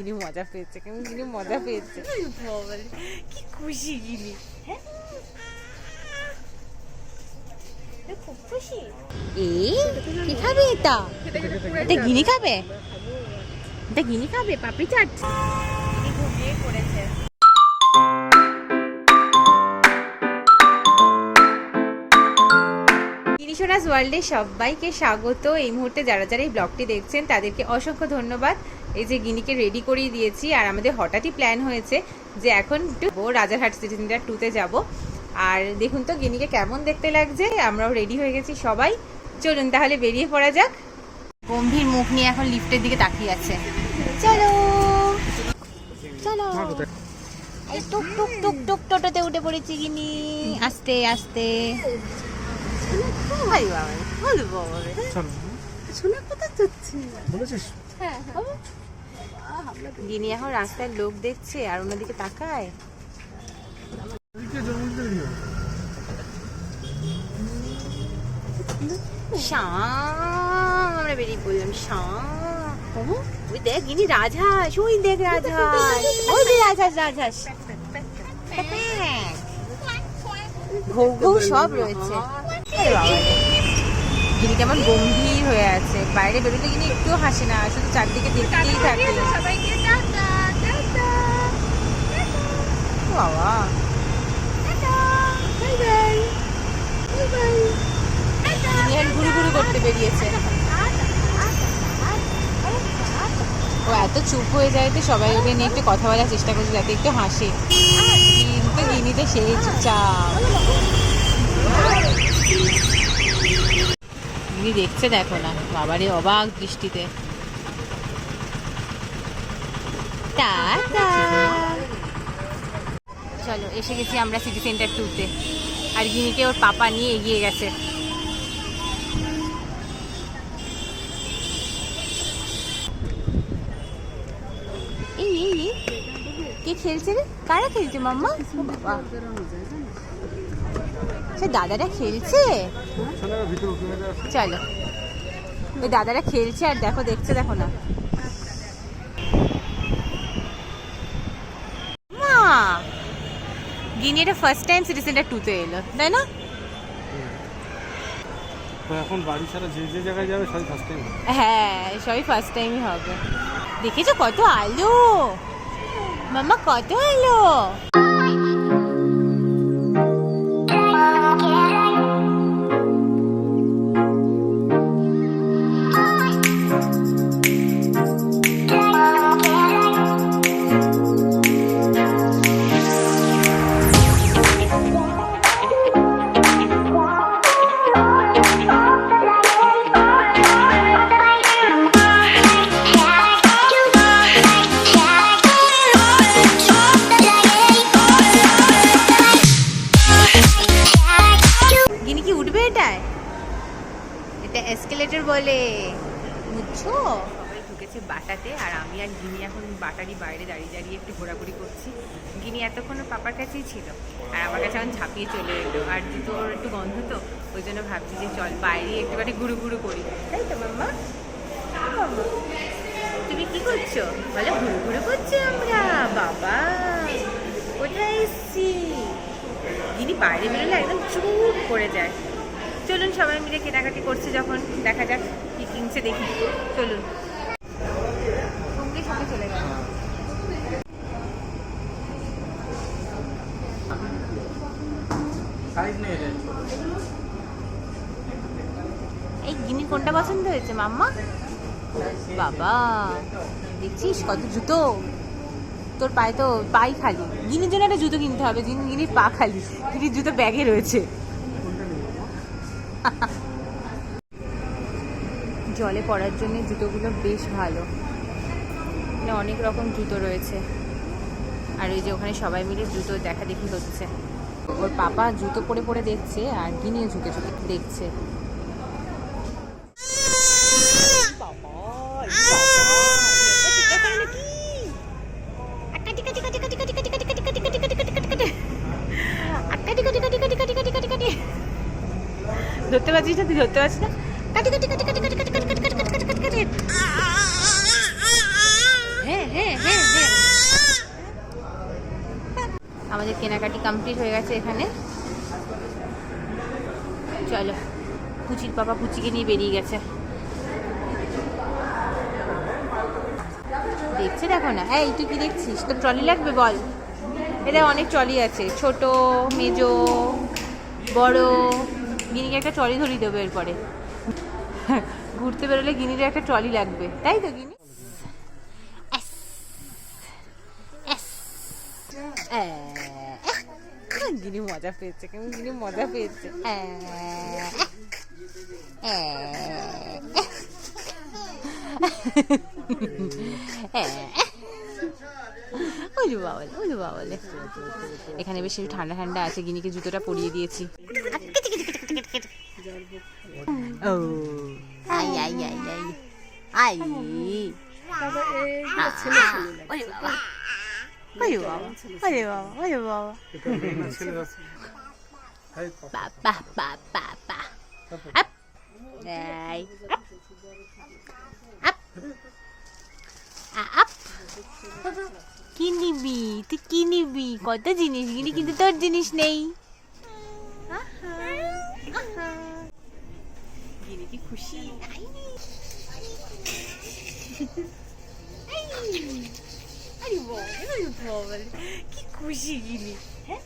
গিনি মজা পেয়েছে কেমন গিনি মজা পেয়েছে। কি খুশি গিনি খুব খুশি? এই কি খাবে এটা? এটা গিনি খাবে? এটা গিনি খাবে পাপড়ি চাট? ঘুমিয়ে পড়েছে কিনিসোনাস ওয়ার্ল্ডে সবাইকে স্বাগত। এই মুহূর্তে যারা যারা এই ব্লগটি দেখছেন তাদেরকে অসংখ্য ধন্যবাদ। এই যে গিনিকে রেডি করিয়ে দিয়েছি আর আমাদের হঠাৎই প্ল্যান হয়েছে যে এখন একটু রাজারহাট সিটি সেন্টার টুতে যাব। আর দেখুন তো গিনিকে কেমন দেখতে লাগছে আমরাও রেডি হয়ে গেছি সবাই। চলুন তাহলে বেরিয়ে পড়া যাক। গম্ভীর মুখ নিয়ে এখন লিফটের দিকে তাকিয়ে আছে। চলো! চলো! এই টুক টুক টুক টুক টোটোতে উঠে পড়েছি গিনি। আস্তে আস্তে। ভাই বাবা ভালো বাবা রে। শোনা কথা চলছে বলেছিস? হ্যাঁ গিনি এখন রাস্তায় লোক দেখছে আর ওনাদিকে তাকায়। আমরা বেরিয়ে পড়লাম শ্যাম। ওই দেখ গিনি রাজহাঁস ওই দেখ রাজহাঁস। ওই দেখ রাজহাঁস রাজহাঁস। ঘৌ ঘৌ সব রয়েছে। আরে বাবা রে। গিনি কেমন গম্ভীর হয়ে আছে বাইরে বেরোতে গিনি একটু হাসে না শুধু চারদিকে দেখতেই থাকে বাবা ঘুরু ঘুরু করতে বেরিয়েছে ও এত চুপ হয়ে যায় তো সবাই ওকে নিয়ে একটু কথা বলার চেষ্টা করছে যাতে একটু হাসে কিন্তু সেই চুপচাপ গিনি দেখছে দেখো না। বাবারে অবাক দৃষ্টিতে। চলো, এসে গেছি আমরা সিটি সেন্টার টুতে আর গিনিকে ওর পাপা নিয়ে এগিয়ে গেছে। কে খেলছে রে? কারা খেলছে মাম্মা? বাবা। সে দাদারা খেলছে? চলো। ওই দাদারা খেলছে আর দেখো দেখছে দেখো না। মা! গিনি এটা ফার্স্ট টাইম সিটি সেন্টার টুতে এলো তাই না? এখন বাড়ি ছাড়া যে যে জায়গায় যাবে সবাই ফার্স্ট টাইম হ্যাঁ সবই ফার্স্ট টাইমই হবে। দেখেছ কত আলো? মাম্মা কত আলো? কাছেই ছিল। আর আমার কাছে এখন ঝাঁপিয়ে চলে এলো। আর জুতো ওর একটু গন্ধ তো ওই জন্য ভাবছি যে চল বাইরে একটুখানি ঘুরু ঘুরু করি। তাই তো মাম্মা, তুমি কি করছ? বলে ঘুরু ঘুরু করছি আমরা। বাবা কোথায় এসছি? যিনি বাইরে বেরোলে একদম চুপ করে যায়। চলুন সবাই মিলে কেনাকাটি করছে যখন। দেখা যাক কি কিনছে দেখি। চলুন। সাইজ নেই এই গিনি কোনটা পছন্দ হয়েছে, মাম্মা? বাবা, দেখছিস কত জুতো? তোর পায়ে তো পাই খালি। গিনির জন্য একটা জুতো কিনতে হবে, গিনি গিনির পা খালি। গিনির জুতো ব্যাগে রয়েছে। জলে পড়ার জন্য জুতোগুলো বেশ ভালো। এখানে অনেক রকম জুতো রয়েছে। আর ওই যে ওখানে সবাই মিলে জুতো দেখা দেখি হচ্ছে ওর পাপা জুতো পরে পরে দেখছে আর গিনিয়ে ঝুঁকে ঝুঁকে দেখছে। ধরতে পারছিস না? তুই ধরতে পারছিস না? কাটি কাটি কাটি কাটি কাটি। কমপ্লিট হয়ে গেছে এখানে। চলো, পুচির পাপা পুচিকে নিয়ে বেরিয়ে গেছে। দেখছে দেখো না? হ্যাঁ তুই কি দেখছিস? তোর ট্রলি লাগবে বল। এটা অনেক ট্রলি আছে। ছোট, মেজো, বড়। গিনিকে একটা ট্রলি ধরিয়ে দেবো এরপরে। ঘুরতে বেরোলে গিনির একটা ট্রলি লাগবে। তাই তো, গিনি? গিনি মজা পেয়েছে কেমন গিনি মজা পেয়েছে ওই বাবা ওই বাবা এখানে বেশ ঠান্ডা ঠান্ডা আছে গিনিকে জুতোটা পরিয়ে দিয়েছি। ও। আই আই আই আই। আই। ওরে বাবা। ওরে বাবা ওরে বাবা ওরে বাবা বাবা বাবা বাবা আপ এই কি নিবি তুই কি নিবি কত জিনিস কিনি কিন্তু তোর জিনিস নেই খুশি আই। আই। আরে বাবা, আরে কি খুশি গিনি হ্যাঁ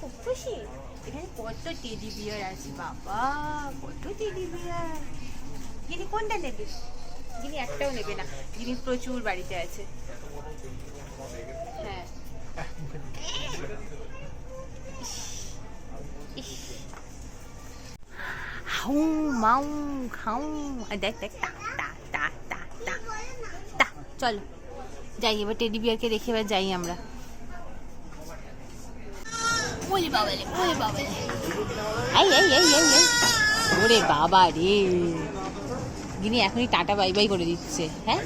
খুব খুশি এখানে কত টেডি বিয়ার আছে বাবা কত টেডি বিয়ার গিনি কোনটা নেবে গিনি একটাও নেবে না গিনি প্রচুর বাড়িতে আছে হ্যাঁ। হাউ মাউ খাউ দেখ দেখ চলো। যাই, এবার টেডি বিয়ারকে রেখে এবার যাই আমরা। ওরে ওরে এই এই এই এই এই ওরে বাবা রে। গিনি এখনই টাটা বাই বাই করে দিচ্ছে হ্যাঁ?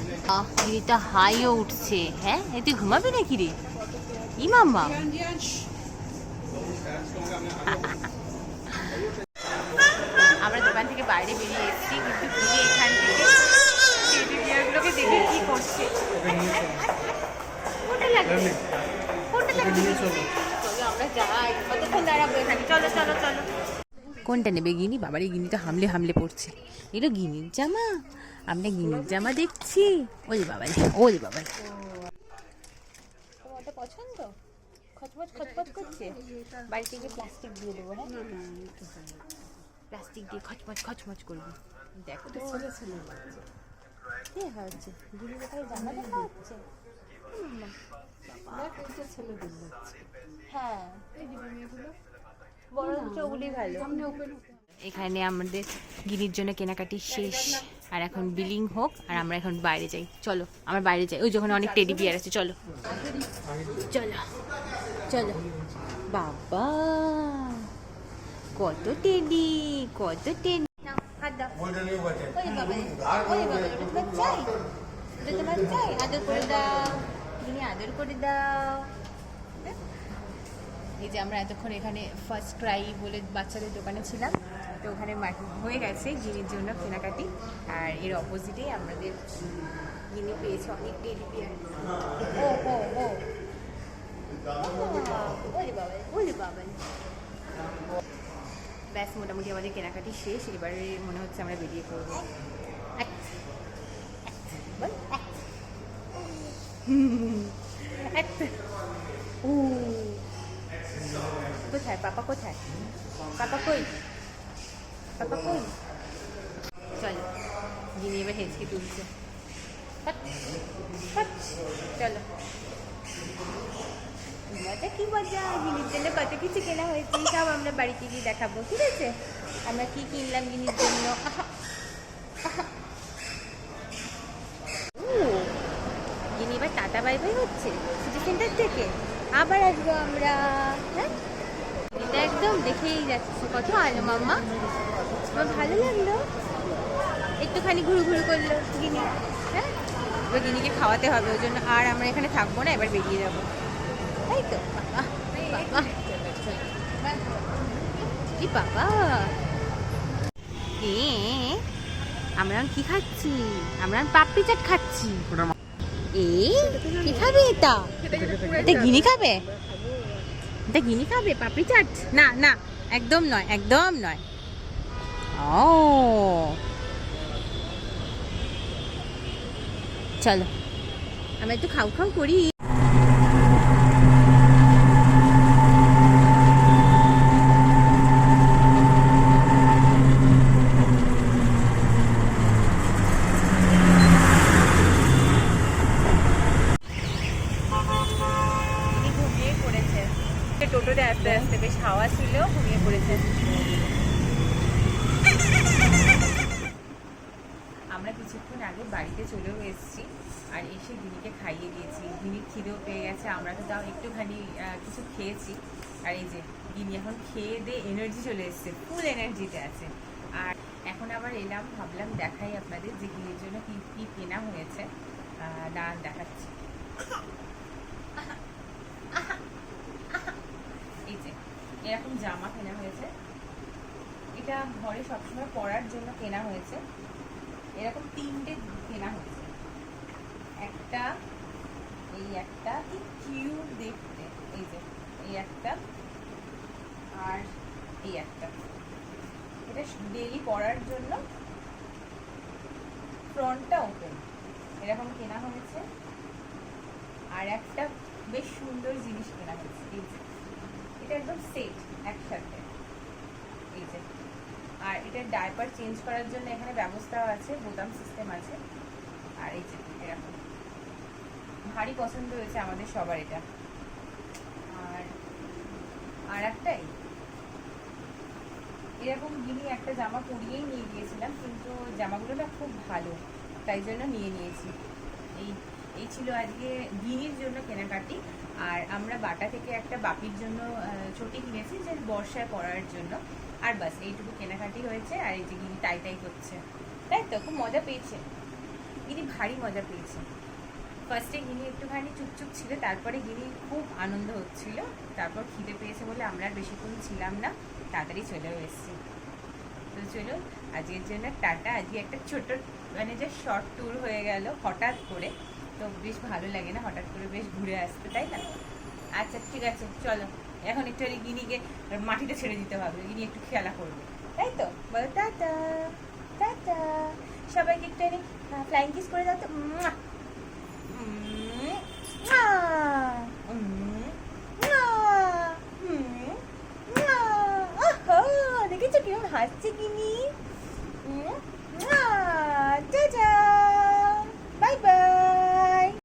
গিনিটা হাইও উঠছে হ্যাঁ? এ, তুই ঘুমাবি নাকি রে? ই মাম্মা আমরা দোকান থেকে বাইরে বেরিয়ে এসেছি কিন্তু গিনি এখান থেকে টেডি বিয়ারগুলোকে দেখে কি করছে কোনটা লাগবে কোনটা লাগবে চলো আমরা যাই কতক্ষণ দাঁড়াবো এখানে চলো চলো চলো কোনটা নেবে গিনি? বাবার এই গিনিটা হামলে হামলে পড়ছে। এটা গিনির জামা। আমরা গিনির জামা দেখছি। ওরে বাবা ওরে বাবা পছন্দ? খচমচ খচমচ করছে? বাড়িতে গিয়ে প্লাস্টিক দিয়ে দেবো হ্যাঁ? প্লাস্টিক দিয়ে খচমচ খচমচ করব। দেখো তো। ছেলে ছেলে কে হচ্ছে কোথায় জামা দেখা হচ্ছে? হ্যাঁ ভালো এখানে আমাদের গিনির জন্য কেনাকাটি শেষ। আর এখন বিলিং হোক আর আমরা এখন বাইরে যাই। চলো আমরা বাইরে যাই। ওই যখন অনেক টেডি বিয়ার আছে চলো। চলো চলো। বাবা কত টেডি কত টেডি? আদর করে দাও। গিনি আদর করে দাও। এই যে আমরা এতক্ষণ এখানে ফার্স্ট ক্রাই বলে বাচ্চাদের দোকানে ছিলাম। তো ওখানে হয়ে গেছে গিনির জন্য কেনাকাটি। আর এর অপোজিটেই আমাদের গিনি পেয়েছে অনেক টেডি ও ও ও। ব্যাস, মোটামুটি আমাদের কেনাকাটি শেষ। এবারে মনে হচ্ছে আমরা বেরিয়ে পড়ব। উ। কোথায় পাপা কোথায় পাপা কই পাপা কই চলো যিনি এবার হেঁচকে তুলছে চলো মজা কি মজা গিনির জন্য কত কিছু কেনা হয়েছে, সব আমরা বাড়িতে গিয়ে দেখাবো, ঠিক আছে? আমরা কি কিনলাম গিনির জন্য আহা, আহা। ও, গিনি এবার টাটা বাই বাই হচ্ছে। সিটি সেন্টার থেকে আবার আসব আমরা হ্যাঁ? এটা একদম দেখেই যাচ্ছে কত আলো, মাম্মা। আমার ভালো লাগল। একটুখানি ঘুরু ঘুরু করল গিনি হ্যাঁ? এবার গিনিকে খাওয়াতে হবে ওই জন্য আর আমরা এখানে থাকব না, এবার বেরিয়ে যাব। তাই তো? কি বাবা? এ আমরা কি খাচ্ছি? আমরা পাপড়ি চাট খাচ্ছি। এই কি খাবে এটা? এটা গিনি খাবে? এটা গিনি খাবে? পাপড়ি চাট? না না, একদম নয় একদম নয়। ও চলো। আমি একটু খাও খাও করি তিনি ঘুমিয়ে পড়েছে টোটোতে আস্তে আস্তে বেশ হাওয়া ছিল, ঘুমিয়ে পড়েছে। আমরা কিছুক্ষণ আগে বাড়িতে চলেও এসেছি আর এসে গিনিকে খাইয়ে দিয়েছি। গিনির খিদেও পেয়ে গেছে, আমরা তো তাও একটুখানি কিছু খেয়েছি। আর এই যে গিনি এখন খেয়ে দিয়ে এনার্জি চলে এসেছে ফুল এনার্জিতে আছে। আর এখন আবার এলাম, ভাবলাম দেখাই আপনাদের যে গিনির জন্য কি কি কেনা হয়েছে। দাঁড়ান, দেখাচ্ছি এই যে এরকম জামা কেনা হয়েছে। এটা ঘরে সবসময় পরার জন্য কেনা হয়েছে। এরকম তিনটে কেনা হয়েছে। একটা, এই একটা, কি কিউট দেখতে। এই যে, এই একটা আর এই একটা। এটা ডেলি পরার জন্য ফ্রন্টটা ওপেন এরকম কেনা হয়েছে। আর একটা বেশ সুন্দর জিনিস কেনা হয়েছে। এই যে এটা একদম সেট একসাথে। এই যে। আর এটার ডাইপার চেঞ্জ করার জন্য এখানে ব্যবস্থাও আছে, বোতাম সিস্টেম আছে। আর এই যে, এরকম। ভারী পছন্দ হয়েছে আমাদের সবার এটা। আর আর একটাই। এরকম গিনি একটা জামা পরিয়েই নিয়ে গিয়েছিলাম, কিন্তু জামাগুলো না খুব ভালো, তাই জন্য নিয়ে নিয়েছি। এই এই ছিল আজকে গিনির জন্য কেনাকাটি। আর আমরা বাটা থেকে একটা বাপির জন্য চটি কিনেছি যে বর্ষায় পড়ার জন্য। আর বাস, এইটুকু কেনাকাটি হয়েছে আর এই যে গিনি টাই টাই করছে। তাই তো, খুব মজা পেয়েছে। গিনি ভারী মজা পেয়েছে। ফার্স্টে গিনি একটুখানি চুপচুপ ছিল, তারপরে গিনি খুব আনন্দ হচ্ছিল। তারপর খিদে পেয়েছে বলে আমরা আর বেশিক্ষণ ছিলাম না, তাড়াতাড়ি চলেও এসেছি। তো চলো, আজকের জন্য টাটা। আজকে একটা ছোট মানে যে শর্ট ট্যুর হয়ে গেল, হঠাৎ করে। তো বেশ ভালো লাগে না, হঠাৎ করে বেশ ঘুরে আসতে, তাই না? আচ্ছা ঠিক আছে, চলো। এখন একটু আর গিনিকে মাটিতে ছেড়ে দিতে হবে, গিনি একটু খেলা করবে। তাই তো? বলো, টাটা টাটা। সবাইকে একটু আর ফ্লাইং কিস করে দাও তো। দেখেছ কীরকম হাসছে কিনি টাটা